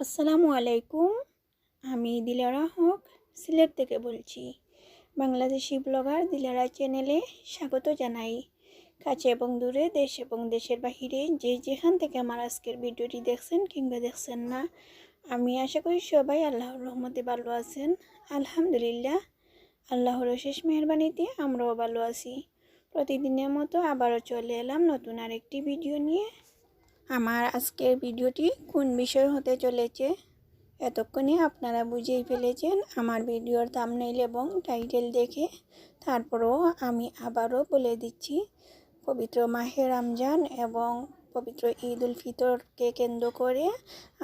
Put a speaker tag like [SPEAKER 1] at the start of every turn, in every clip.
[SPEAKER 1] আসসালামু আলাইকুম। আমি দিলারা হক, সিলেট থেকে বলছি। বাংলাদেশি ব্লগার দিলারা চ্যানেলে স্বাগত জানাই। কাছে এবং দূরে, দেশ এবং দেশের বাহিরে যে যেখান থেকে আমার আজকের ভিডিওটি দেখছেন কিংবা দেখছেন না, আমি আশা করি সবাই আল্লাহর রহমতে ভালো আছেন। আলহামদুলিল্লাহ, আল্লাহর শেষ মেহরবানিতে আমরাও ভালো আছি। প্রতিদিনের মতো আবারও চলে এলাম নতুন আরেকটি ভিডিও নিয়ে। আমার আজকের ভিডিওটি কোন বিষয় হতে চলেছে? এতক্ষণে আপনারা বুঝেই ফেলেছেন আমার ভিডিওর থামনেইল এবং টাইটেল দেখে। তারপরও আমি আবারও বলে দিচ্ছি, পবিত্র মাহে রমজান এবং পবিত্র ঈদ উল ফিতরকে কেন্দ্র করে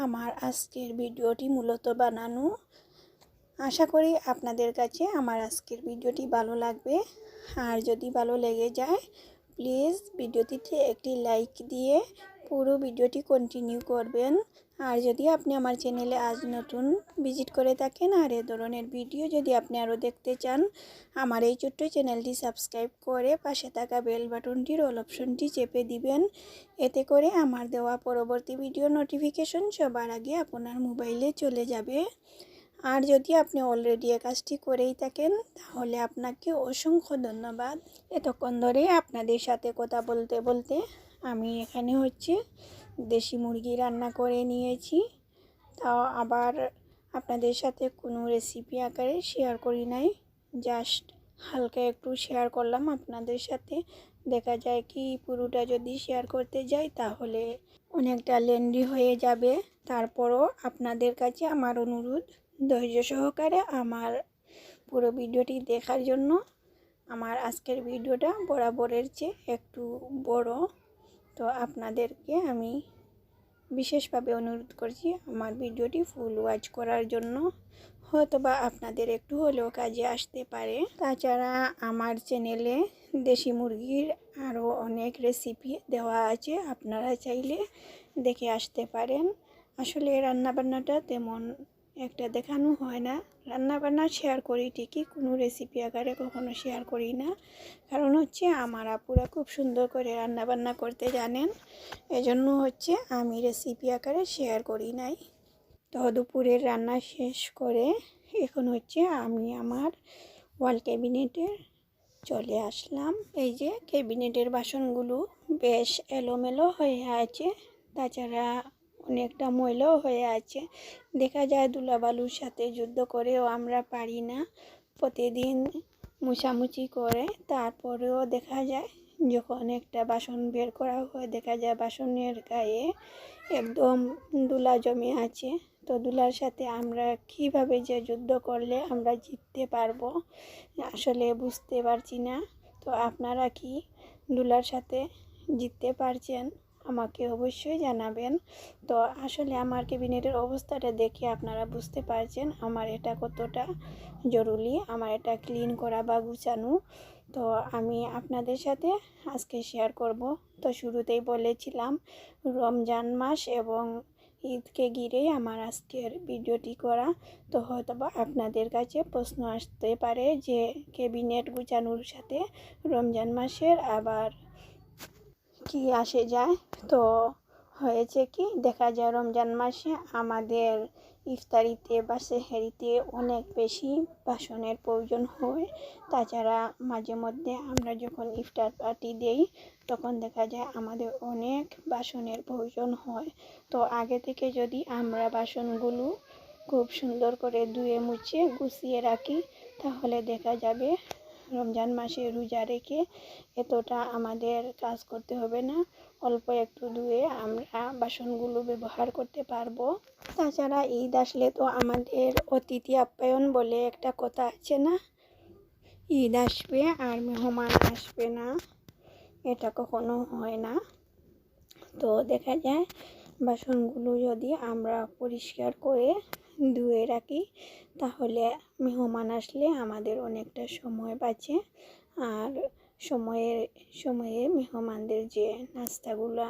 [SPEAKER 1] আমার আজকের ভিডিওটি মূলত বানানো। আশা করি আপনাদের কাছে আমার আজকের ভিডিওটি ভালো লাগবে। আর যদি ভালো লেগে যায়, প্লিজ ভিডিওটিতে একটি লাইক দিয়ে পুরো ভিডিওটি কন্টিনিউ করবেন। আর যদি আপনি আমার চ্যানেলে আজ নতুন ভিজিট করে থাকেন, আর এ ধরনের ভিডিও যদি আপনি আরও দেখতে চান, আমার এই ছোট্ট চ্যানেলটি সাবস্ক্রাইব করে পাশে থাকা বেল বাটনটির অল অপশনটি চেপে দিবেন। এতে করে আমার দেওয়া পরবর্তী ভিডিও নোটিফিকেশন সবার আগে আপনার মোবাইলে চলে যাবে। আর যদি আপনি অলরেডি এ কাজটি করেই থাকেন, তাহলে আপনাকে অসংখ্য ধন্যবাদ। এতক্ষণ ধরে আপনাদের সাথে কথা বলতে বলতে আমি এখানে হচ্ছে দেশি মুরগি রান্না করে নিয়েছি। তাও আবার আপনাদের সাথে কোনো রেসিপি আকারে শেয়ার করি নাই। জাস্ট হালকা একটু শেয়ার করলাম আপনাদের সাথে। দেখা যায় কি পুরোটা যদি শেয়ার করতে যাই তাহলে অনেকটা লেন্ডি হয়ে যাবে। তারপরও আপনাদের কাছে আমার অনুরোধ, ধৈর্য সহকারে আমার পুরো ভিডিওটি দেখার জন্য। আমার আজকের ভিডিওটা বরাবরের চেয়ে একটু বড়। তো আপনাদেরকে আমি বিশেষভাবে অনুরোধ করছি আমার ভিডিওটি ফুল ওয়াচ করার জন্য। হয়তো বা আপনাদের একটু হলেও কাজে আসতে পারে। তাছাড়া আমার চ্যানেলে দেশি মুরগির আরও অনেক রেসিপি দেওয়া আছে, আপনারা চাইলে দেখে আসতে পারেন। আসলে রান্নাবান্নাটা তেমন একটা দেখানো হয় না। রান্না বান্না শেয়ার করি, ঠিকই কোনো রেসিপি আকারে কখনো শেয়ার করি না। কারণ হচ্ছে আমার আপুরা খুব সুন্দর করে রান্না বান্না করতে জানেন। এজন্য হচ্ছে আমি রেসিপি আকারে শেয়ার করি নাই। তো দুপুরের রান্না শেষ করে এখন হচ্ছে আমি আমার ওয়াল ক্যাবিনেটের চলে আসলাম। এই যে ক্যাবিনেটের বাসনগুলো বেশ এলোমেলো হয়ে আছে। তাছাড়া অনেকটা ময়লাও হয়ে আছে। দেখা যায় দুলাবালুর সাথে যুদ্ধ করেও আমরা পারি না। প্রতিদিন মুছামুছি করে তারপরেও দেখা যায় যখন একটা বাসন বের করা হয়, দেখা যায় বাসনের গায়ে একদম দুলা জমে আছে। তো দুলার সাথে আমরা কীভাবে যে যুদ্ধ করলে আমরা জিততে পারব আসলে বুঝতে পারছি না। তো আপনারা কি দুলার সাথে জিততে পারছেন? আমাকে অবশ্যই জানাবেন। তো আসলে আমার ক্যাবিনেটের অবস্থাটা দেখে আপনারা বুঝতে পারছেন আমার এটা কতটা জরুরি, আমার এটা ক্লিন করা বা গুছানো। তো আমি আপনাদের সাথে আজকে শেয়ার করব। তো শুরুতেই বলেছিলাম, রমজান মাস এবং ঈদকে ঘিরেই আমার আজকের ভিডিওটি করা। তো হয়তো বা আপনাদের কাছে প্রশ্ন আসতে পারে যে ক্যাবিনেট গুছানোর সাথে রমজান মাসের আবার কি আসে যায়? তো হয়েছে কি, দেখা যায় রমজান মাসে আমাদের ইফতারিতে বা সেহেরিতে অনেক বেশি বাসনের প্রয়োজন হয়। তাছাড়া মাঝে মধ্যে আমরা যখন ইফতার পার্টি দেই, তখন দেখা যায় আমাদের অনেক বাসনের প্রয়োজন হয়। তো আগে থেকে যদি আমরা বাসনগুলো খুব সুন্দর করে ধুয়ে মুছে গুছিয়ে রাখি, তাহলে দেখা যাবে রমজান মাসে রোজা রেখে এতটা আমাদের কাজ করতে হবে না। অল্প একটু ধুয়ে আমরা বাসনগুলো ব্যবহার করতে পারব। তাছাড়া ঈদ আসলে তো আমাদের অতিথি আপ্যায়ন বলে একটা কথা আছে না? ঈদ আসবে আর মেহমান আসবে না, এটা কখনো হয় না। তো দেখা যায় বাসনগুলো যদি আমরা পরিষ্কার করে ধুয়ে রাখি। তাহলে মেহমান আসলে আমাদের অনেকটা সময় বাঁচে। আর সময়ের, সময়ে মেহমানদের যে নাস্তাগুলো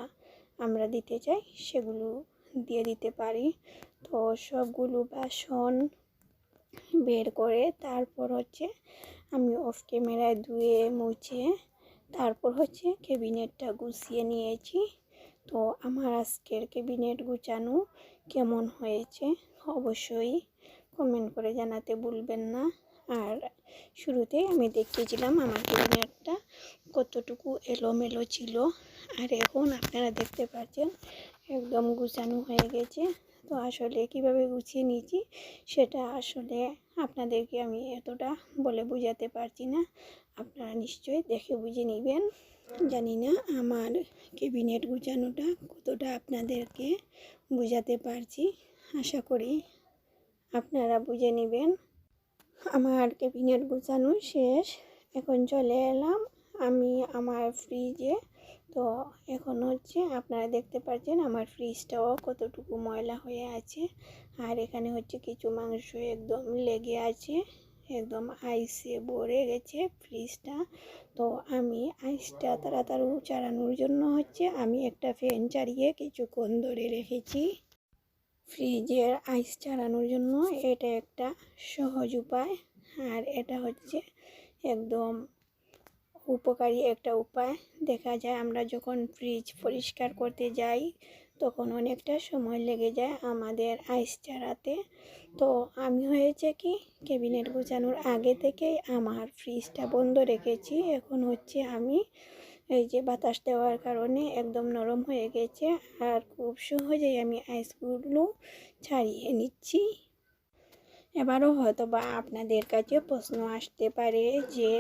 [SPEAKER 1] আমরা দিতে চাই, সেগুলো দিয়ে দিতে পারি। তো সবগুলো বাসন বের করে তারপর হচ্ছে আমি অফ ক্যামেরায় ধুয়ে মুছে তারপর হচ্ছে ক্যাবিনেটটা গুছিয়ে নিয়েছি। তো আমার আজকের ক্যাবিনেট গুছানো কেমন হয়েছে? অবশ্যই কমেন্ট করে জানাতে ভুলবেন না। আর শুরুতে আমি দেখিয়েছিলাম আমার ক্যাবিনেটটা কতটুকু এলোমেলো ছিল। আর এখন আপনারা দেখতে পাচ্ছেন একদম গুছানো হয়ে গেছে। তো আসলে কীভাবে গুছিয়ে নিয়েছি সেটা আসলে আপনাদেরকে আমি এতটা বলে বোঝাতে পারছি না। আপনারা নিশ্চয়ই দেখে বুঝে নেবেন। জানি না আমার ক্যাবিনেট গুছানোটা কতটা আপনাদেরকে বোঝাতে পারছি। আশা করি আপনারা বুঝে নেবেন। আমার ক্যাবিনেট গুছানো শেষ। এখন চলে এলাম আমি আমার ফ্রিজে। তো এখন হচ্ছে আপনারা দেখতে পাচ্ছেন আমার ফ্রিজটাও কতটুকু ময়লা হয়ে আছে। আর এখানে হচ্ছে কিছু মাংস একদম লেগে আছে। একদম আইসে ভরে গেছে ফ্রিজটা। তো আমি আইসটা তাড়াতাড়ি চালানোর জন্য হচ্ছে আমি একটা ফ্যান চালিয়ে কিছুক্ষণ ধরে রেখেছি। ফ্রিজের আইস চালানোর জন্য এটা একটা সহজ উপায়। আর এটা হচ্ছে একদম উপকারী একটা উপায়। দেখা যায় আমরা যখন ফ্রিজ পরিষ্কার করতে যাই, তখন অনেকটা সময় লেগে যায় আমাদের আইস চালাতে। তো আমি হয়েছে কি, ক্যাবিনেট গোছানোর আগে থেকেই আমার ফ্রিজটা বন্ধ রেখেছি। এখন হচ্ছে আমি এই যে বাতাস দেওয়ার কারণে একদম নরম হয়ে গেছে আর খুব সহজেই আমি আইসগুলো ছাড়িয়ে নিচ্ছি। এবারও হয়তো বা আপনাদের কাছে প্রশ্ন আসতে পারে যে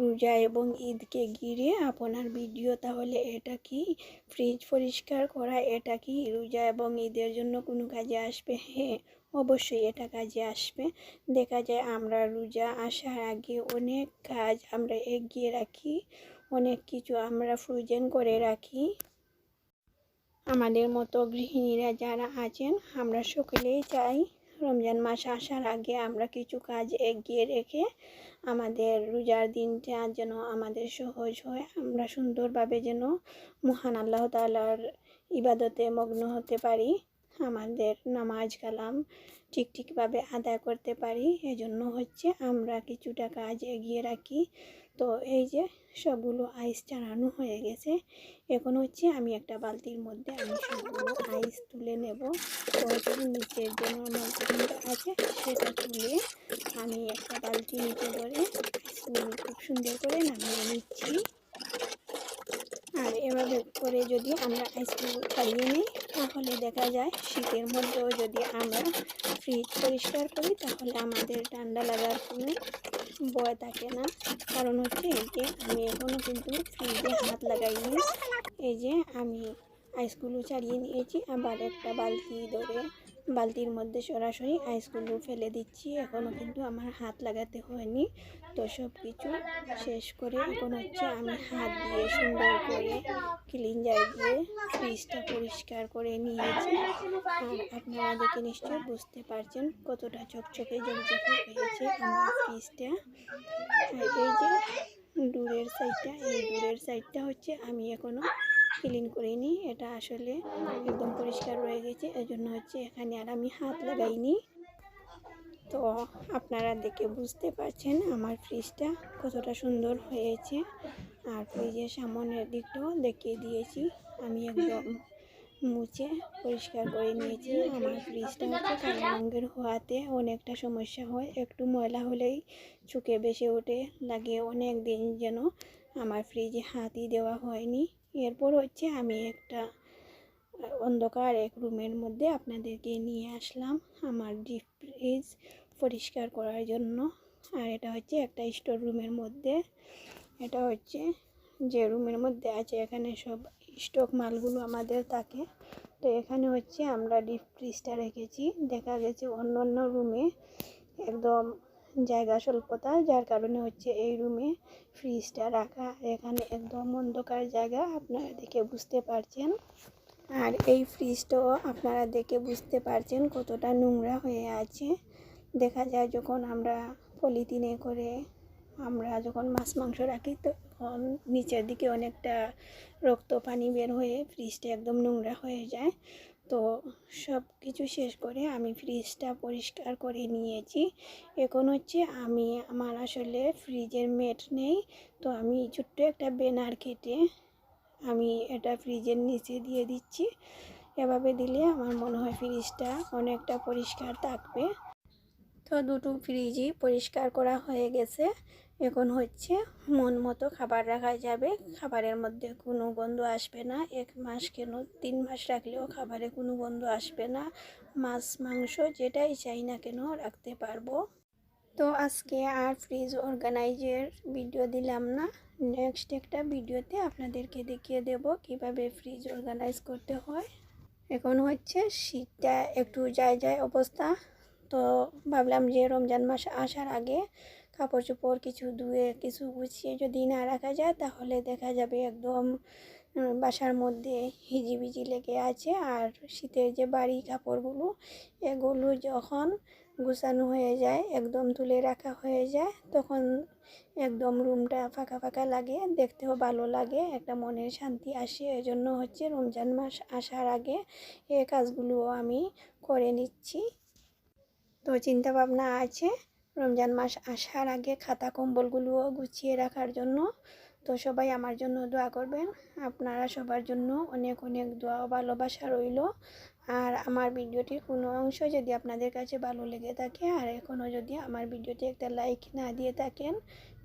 [SPEAKER 1] রোজা এবং ঈদকে ঘিরে আপনার ভিডিও, তাহলে এটা কি ফ্রিজ পরিষ্কার করা, এটা কি রোজা এবং ঈদের জন্য কোনো কাজে আসবে? হ্যাঁ অবশ্যই এটা কাজে আসবে। দেখা যায় আমরা রোজা আসার আগে অনেক কাজ আমরা এগিয়ে রাখি অনেক কিছু আমরা ফ্রোজেন করে রাখি। আমাদের মতো গৃহিণীরা যারা আছেন, আমরা সকলেই চাই রমজান মাস আসার আগে আমরা কিছু কাজ এগিয়ে রেখে আমাদের রোজার দিনটা যেন আমাদের সহজ হয়। আমরা সুন্দরভাবে যেন মহান আল্লাহ তালার ইবাদতে মগ্ন হতে পারি, আমাদের নামাজ কালাম ঠিক ঠিকভাবে আদায় করতে পারি। এজন্য হচ্ছে আমরা কিছুটা কাজ এগিয়ে রাখি। তো এই যে সবগুলো আইস চালানো হয়ে গেছে। এখন হচ্ছে আমি একটা বালতির মধ্যে আমি সবগুলো আইস তুলে নেব। তো নিচের যে নর্মাল আছে সেটা তুলে আমি একটা বালতি নিচে করে খুব সুন্দর করে নামিয়ে নিচ্ছি। আর এভাবে করে যদি আমরা আইসক্রিম খাইয়ে নিই, তাহলে দেখা যায় শীতের মধ্যেও যদি আমরা ফ্রিজ পরিষ্কার করি, তাহলে আমাদের ঠান্ডা লাগার কোনো ভয় থাকে না। কারণ হচ্ছে এই যে আমি এখনও কিন্তু ফ্রিজে হাত লাগাইনি। এই যে আমি আইসগুলো ছাড়িয়ে নিয়েছি, আবার একটা বালতি ধরে বালতির মধ্যে সরাসরি আইসগুলো ফেলে দিচ্ছি। এখনও কিন্তু আমার হাত লাগাতে হয়নি। তো সব কিছু শেষ করে এখন হচ্ছে আমি হাত দিয়ে সুন্দর করে ক্লিনজার দিয়ে ফ্রিজটা পরিষ্কার করে নিয়েছি। আর আপনারা দেখে নিশ্চয়ই বুঝতে পারছেন কতটা চকচকে জমচকে হয়েছে আমার ফ্রিজটা। এই যে দূরের সাইডটা, এই দূরের সাইডটা হচ্ছে আমি এখনও ক্লিন করিনি। এটা আসলে একদম পরিষ্কার রয়ে গেছে। এজন্য হচ্ছে এখানে আর আমি হাত লাগাইনি। তো আপনারা দেখে বুঝতে পারছেন আমার ফ্রিজটা কতটা সুন্দর হয়েছে। আর ফ্রিজের সামনের দিকটাও দেখিয়ে দিয়েছি। আমি একদম মুছে পরিষ্কার করে নিয়েছি। আমার ফ্রিজটা হচ্ছে কালো রঙের হওয়াতে অনেকটা সমস্যা হয়। একটু ময়লা হলেই চুকে বেসে ওঠে। লাগে অনেক দিন যেন আমার ফ্রিজে হাতই দেওয়া হয়নি। এরপর হচ্ছে আমি একটা অন্ধকার এক রুমের মধ্যে আপনাদেরকে নিয়ে আসলাম আমার ডিপ ফ্রিজ পরিষ্কার করার জন্য। আর এটা হচ্ছে একটা স্টোর রুমের মধ্যে। এটা হচ্ছে যে রুমের মধ্যে আছে, এখানে সব স্টক মালগুলো আমাদের থাকে। তো এখানে হচ্ছে আমরা ডিপ ফ্রিজটা রেখেছি। দেখা গেছে অন্য অন্য রুমে একদম জায়গা স্বল্পতা, যার কারণে হচ্ছে এই রুমে ফ্রিজটা রাখা। এখানে একদম অন্ধকার জায়গা, আপনারা দেখে বুঝতে পারছেন। আর এই ফ্রিজটাও আপনারা দেখে বুঝতে পারছেন কতটা নোংরা হয়ে আছে। দেখা যায় যখন আমরা পলিথিনে করে আমরা যখন মাছ, মাংস রাখি, তখন নিচের দিকে অনেকটা রক্ত পানি বের হয়ে ফ্রিজটা একদম নোংরা হয়ে যায়। তো সব কিছু শেষ করে আমি ফ্রিজটা পরিষ্কার করে নিয়েছি। এখন হচ্ছে আমি, আমার আসলে ফ্রিজের মেট নেই, তো আমি ছোট্ট একটা ব্যানার কেটে আমি এটা ফ্রিজের নিচে দিয়ে দিচ্ছি। এভাবে দিলে আমার মনে হয় ফ্রিজটা অনেকটা পরিষ্কার থাকবে। তো দুটো ফ্রিজই পরিষ্কার করা হয়ে গেছে। এখন হচ্ছে মন মতো খাবার রাখা যাবে। খাবারের মধ্যে কোনো গন্ধ আসবে না। এক মাস কেন? তিন মাস রাখলেও খাবারে কোনো গন্ধ আসবে না। মাছ, মাংস যেটাই চাই না কেন রাখতে পারব। তো আজকে আর ফ্রিজ অর্গানাইজের ভিডিও দিলাম না। নেক্সট একটা ভিডিওতে আপনাদেরকে দেখিয়ে দেব কীভাবে ফ্রিজ অর্গানাইজ করতে হয়। এখন হচ্ছে শীতটা একটু যায় যায় অবস্থা। তো ভাবলাম যে রমজান মাস আসার আগে কাপড় চোপড় কিছু ধুয়ে, কিছু গুছিয়ে যদি না রাখা যায় তাহলে দেখা যাবে একদম বাসার মধ্যে হিজিবিজি লেগে আছে। আর শীতের যে বাড়ি কাপড়গুলো, এগুলো যখন গুছানো হয়ে যায়, একদম তুলে রাখা হয়ে যায়। তখন একদম রুমটা ফাঁকা ফাঁকা লাগে, দেখতেও ভালো লাগে, একটা মনের শান্তি আসে। এজন্য হচ্ছে রমজান মাস আসার আগে এই কাজগুলো আমি করে নিচ্ছি। তো চিন্তা ভাবনা আছে রমজান মাস আসার আগে খাতা কম্বলগুলোও গুছিয়ে রাখার জন্য। তো সবাই আমার জন্য দোয়া করবেন। আপনারা সবার জন্য অনেক অনেক দোয়া ভালোবাসা রইল। আর আমার ভিডিওটির কোনো অংশ যদি আপনাদের কাছে ভালো লেগে থাকে, আর এখনও যদি আমার ভিডিওতে একটা লাইক না দিয়ে থাকেন,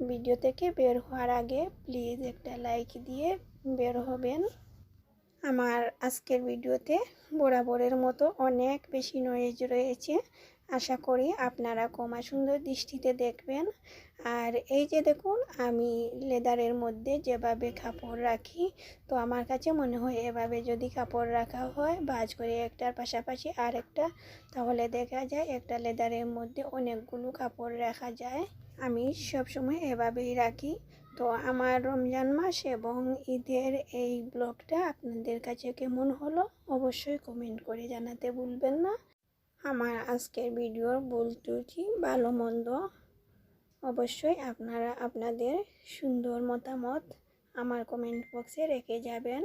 [SPEAKER 1] ভিডিও থেকে বের হওয়ার আগে প্লিজ একটা লাইক দিয়ে বের হবেন। আমার আজকের ভিডিওতে বরাবরের মতো অনেক বেশি নয়েজ রয়েছে। আশা করি আপনারা কমা সুন্দর দৃষ্টিতে দেখবেন। আর এই যে দেখুন, আমি লেদারের মধ্যে যেভাবে কাপড় রাখি, তো আমার কাছে মনে হয় এভাবে যদি কাপড় রাখা হয় বাজ করে একটার পাশাপাশি আর একটা তাহলে দেখা যায় একটা লেদারের মধ্যে অনেকগুলো কাপড় রাখা যায়। আমি সবসময় এভাবেই রাখি। তো আমার রমজান মাস এবং ঈদের এই ব্লগটা আপনাদের কাছে কেমন হলো, অবশ্যই কমেন্ট করে জানাতে ভুলবেন না। আমার আজকের ভিডিওর ত্রুটি, ভালো মন্দ, অবশ্যই আপনারা আপনাদের সুন্দর মতামত আমার কমেন্ট বক্সে রেখে যাবেন।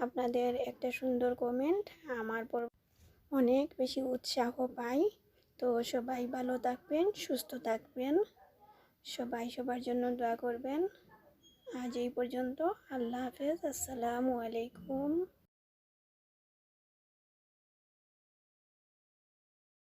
[SPEAKER 1] আপনাদের একটা সুন্দর কমেন্ট আমার পর অনেক বেশি উৎসাহ পাই। তো সবাই ভালো থাকবেন, সুস্থ থাকবেন। সবাই সবার জন্য দোয়া করবেন। আজ এই পর্যন্ত, আল্লাহ হাফেজ। আসসালামু আলাইকুম।